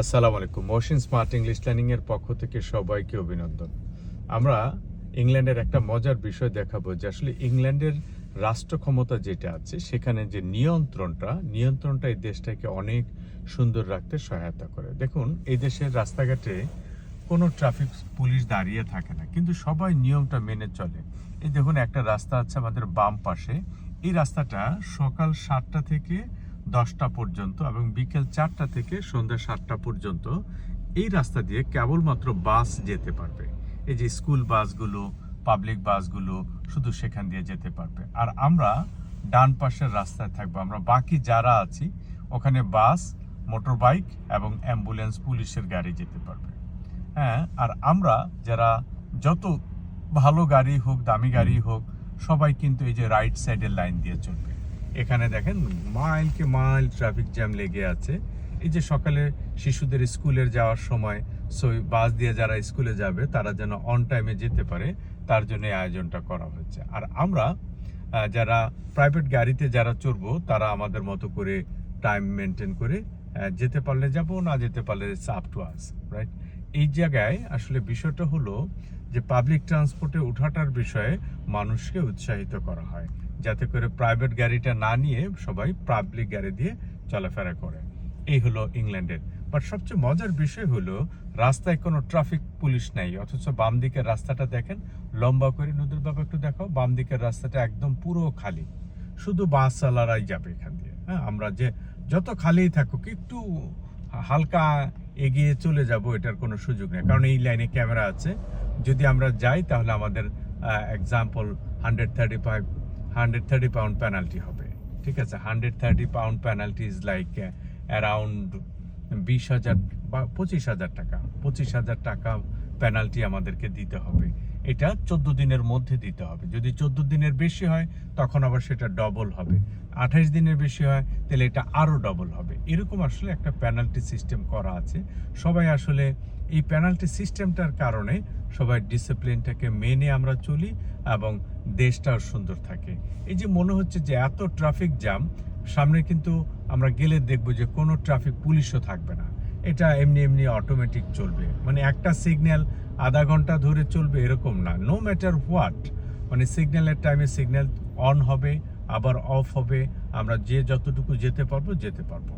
আসসালামু আলাইকুম। Motion smart English learning এর পক্ষ থেকে সবাইকে অভিনন্দন। আমরা ইংল্যান্ডের একটা মজার বিষয় দেখাবো যে আসলে ইংল্যান্ডের রাষ্ট্র ক্ষমতা যেটা আছে, সেখানে যে নিয়ন্ত্রণটা নিয়ন্ত্রণটা এই দেশটাকে অনেক সুন্দর রাখতে সহায়তা করে। দেখুন, এই দেশের রাস্তাঘাটে কোনো ট্রাফিক পুলিশ দাঁড়িয়ে থাকে না, কিন্তু সবাই নিয়মটা মেনে চলে। এই দেখুন, একটা রাস্তা আছে আমাদের বাম পাশে। এই রাস্তাটা সকাল সাতটা থেকে দশটা পর্যন্ত এবং বিকেল চারটা থেকে সন্ধ্যা সাতটা পর্যন্ত এই রাস্তা দিয়ে কেবলমাত্র বাস যেতে পারবে। এই যে স্কুল বাসগুলো পাবলিক বাসগুলো শুধু সেখান দিয়ে যেতে পারবে। আর আমরা ডান পাশের রাস্তায় থাকব। আমরা বাকি যারা আছি ওখানে বাস মোটর বাইক এবং অ্যাম্বুলেন্স পুলিশের গাড়ি যেতে পারবে। হ্যাঁ আর আমরা যারা যত ভালো গাড়ি হোক দামি গাড়ি হোক সবাই কিন্তু এই যে রাইট সাইডের লাইন দিয়ে চলবে। এখানে দেখেন মাইলকে মাইল ট্রাফিক জ্যাম লেগে আছে। এই যে সকালে শিশুদের স্কুলের যাওয়ার সময় সো বাস দিয়ে যারা স্কুলে যাবে, তারা যেন অন টাইমে যেতে পারে, তার জন্য আয়োজনটা করা হয়েছে। আর আমরা যারা প্রাইভেট গাড়িতে যারা চড়বো, তারা আমাদের মতো করে টাইম মেনটেন করে যেতে পারলে যাব, না যেতে পারলে আপ টু আস রাইট এই জায়গায় আসলে বিষয়টা হলো যে পাবলিক ট্রান্সপোর্টে ওঠাটার বিষয়ে মানুষকে উৎসাহিত করা হয়, যাতে করে প্রাইভেট গাড়িটা না নিয়ে সবাই পাবলিক গাড়ি দিয়ে চলাফেরা করে। এই হলো ইংল্যান্ডের। বাট সবচেয়ে মজার বিষয় হলো, রাস্তায় কোনো ট্রাফিক পুলিশ নাই, অথচ বাম দিকের রাস্তাটা দেখেন, লম্বা করে নদীর বাবা একটু দেখাও, বাম দিকের রাস্তাটা একদম পুরো খালি। শুধু বাস চালারাই যাবে এখান দিয়ে। হ্যাঁ আমরা যে যত খালিই থাকুক, একটু হালকা এগিয়ে চলে যাব, এটার কোনো সুযোগ নেই। কারণ এই লাইনে ক্যামেরা আছে। যদি আমরা যাই, তাহলে আমাদের example hundred thirty five hundred thirty pound penalty হবে। ঠিক আছে? Hundred thirty pound penalty is like around বিশ হাজার বা পঁচিশ হাজার টাকা। পঁচিশ হাজার টাকা পেনাল্টি আমাদেরকে দিতে হবে। এটা চোদ্দ দিনের মধ্যে দিতে হবে। যদি চোদ্দ দিনের বেশি হয়, তখন আবার সেটা ডবল হবে। আঠাইশ দিনের বেশি হয়, তাহলে এটা আরও ডবল হবে। এরকম আসলে একটা পেনাল্টি সিস্টেম করা আছে। সবাই আসলে এই পেনাল্টি সিস্টেমটার কারণে সবাই ডিসিপ্লিনটাকে মেনে আমরা চলি এবং দেশটাও সুন্দর থাকে। এই যে মনে হচ্ছে যে এত ট্রাফিক জ্যাম সামনে কিন্তু আমরা গেলে দেখব যে কোনো ট্রাফিক পুলিশও থাকবে না। এটা এমনি এমনি অটোমেটিক চলবে। মানে একটা সিগন্যাল আধা ঘণ্টা ধরে চলবে এরকম না। নো ম্যাটার হোয়াট মানে সিগন্যালের টাইমে সিগন্যাল অন হবে, আবার অফ হবে, আমরা যে যতটুকু যেতে পারব যেতে পারব।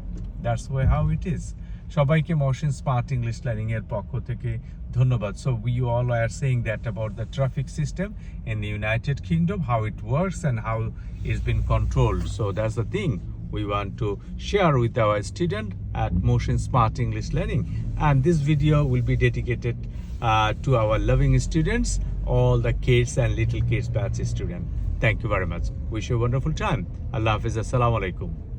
That's way how it is সবাইকে মশিন স্মার্ট ইংলিশ লার্নিং এর পক্ষ থেকে ধন্যবাদ। So we all are saying that about the traffic system in the United Kingdom how it works and how is been controlled so that's the thing we want to share with our student. At Motion Smart English Learning. And this video will be dedicated uh, to our loving students, all the kids and little kids batch student. Thank you very much. Wish you a wonderful time. Allah Hafiz. Assalamu alaikum.